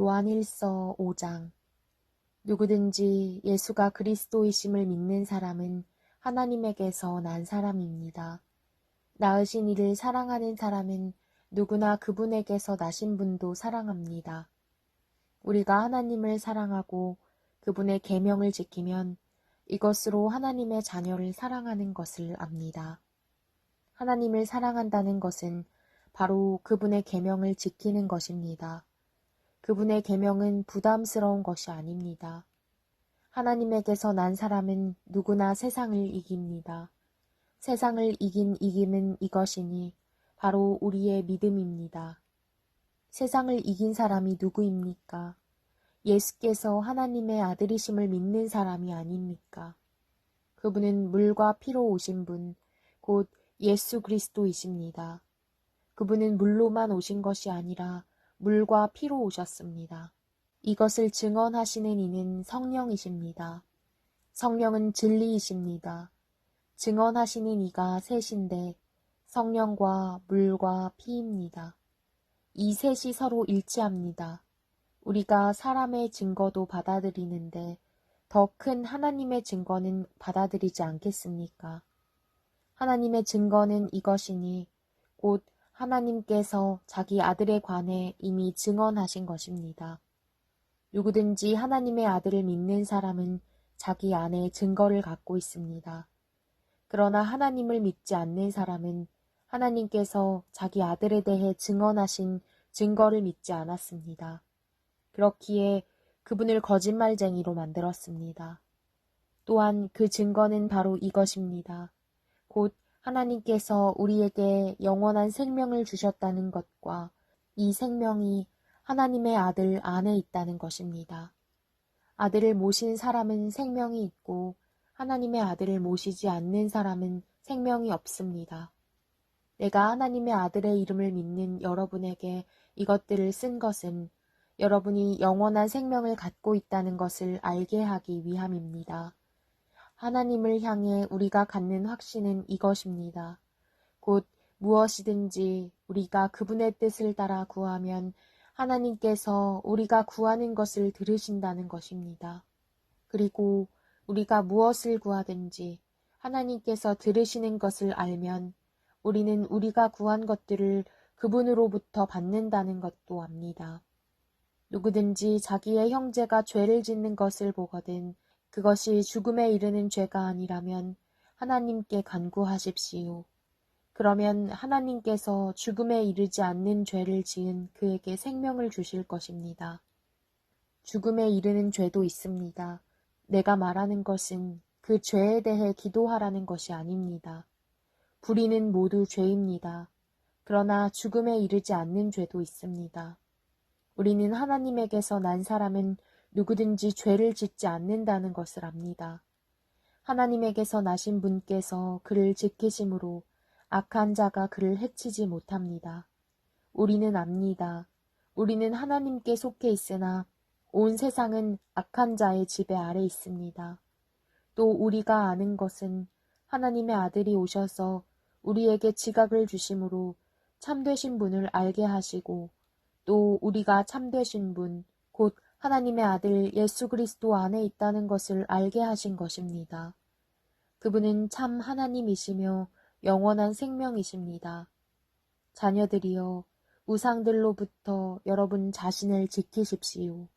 요한일서 5장 누구든지 예수가 그리스도이심을 믿는 사람은 하나님에게서 난 사람입니다. 낳으신 이를 사랑하는 사람은 누구나 그분에게서 나신 분도 사랑합니다. 우리가 하나님을 사랑하고 그분의 계명을 지키면 이것으로 하나님의 자녀를 사랑하는 것을 압니다. 하나님을 사랑한다는 것은 바로 그분의 계명을 지키는 것입니다. 그분의 계명은 부담스러운 것이 아닙니다. 하나님에게서 난 사람은 누구나 세상을 이깁니다. 세상을 이긴 이김은 이것이니 바로 우리의 믿음입니다. 세상을 이긴 사람이 누구입니까? 예수께서 하나님의 아들이심을 믿는 사람이 아닙니까? 그분은 물과 피로 오신 분, 곧 예수 그리스도이십니다. 그분은 물로만 오신 것이 아니라 물과 피로 오셨습니다. 이것을 증언하시는 이는 성령이십니다. 성령은 진리이십니다. 증언하시는 이가 셋인데 성령과 물과 피입니다. 이 셋이 서로 일치합니다. 우리가 사람의 증거도 받아들이는데 더 큰 하나님의 증거는 받아들이지 않겠습니까? 하나님의 증거는 이것이니 곧 하나님께서 자기 아들에 관해 이미 증언하신 것입니다. 누구든지 하나님의 아들을 믿는 사람은 자기 안에 증거를 갖고 있습니다. 그러나 하나님을 믿지 않는 사람은 하나님께서 자기 아들에 대해 증언하신 증거를 믿지 않았습니다. 그렇기에 그분을 거짓말쟁이로 만들었습니다. 또한 그 증거는 바로 이것입니다. 곧 하나님께서 우리에게 영원한 생명을 주셨다는 것과 이 생명이 하나님의 아들 안에 있다는 것입니다. 아들을 모신 사람은 생명이 있고 하나님의 아들을 모시지 않는 사람은 생명이 없습니다. 내가 하나님의 아들의 이름을 믿는 여러분에게 이것들을 쓴 것은 여러분이 영원한 생명을 갖고 있다는 것을 알게 하기 위함입니다. 하나님을 향해 우리가 갖는 확신은 이것입니다. 곧 무엇이든지 우리가 그분의 뜻을 따라 구하면 하나님께서 우리가 구하는 것을 들으신다는 것입니다. 그리고 우리가 무엇을 구하든지 하나님께서 들으시는 것을 알면 우리는 우리가 구한 것들을 그분으로부터 받는다는 것도 압니다. 누구든지 자기의 형제가 죄를 짓는 것을 보거든 그것이 죽음에 이르는 죄가 아니라면 하나님께 간구하십시오. 그러면 하나님께서 죽음에 이르지 않는 죄를 지은 그에게 생명을 주실 것입니다. 죽음에 이르는 죄도 있습니다. 내가 말하는 것은 그 죄에 대해 기도하라는 것이 아닙니다. 불의는 모두 죄입니다. 그러나 죽음에 이르지 않는 죄도 있습니다. 우리는 하나님에게서 난 사람은 누구든지 죄를 짓지 않는다는 것을 압니다. 하나님에게서 나신 분께서 그를 지키심으로 악한 자가 그를 해치지 못합니다. 우리는 압니다. 우리는 하나님께 속해 있으나 온 세상은 악한 자의 지배 아래 있습니다. 또 우리가 아는 것은 하나님의 아들이 오셔서 우리에게 지각을 주심으로 참되신 분을 알게 하시고 또 우리가 참되신 분, 곧 하나님의 아들 예수 그리스도 안에 있다는 것을 알게 하신 것입니다. 그분은 참 하나님이시며 영원한 생명이십니다. 자녀들이여 우상들로부터 여러분 자신을 지키십시오.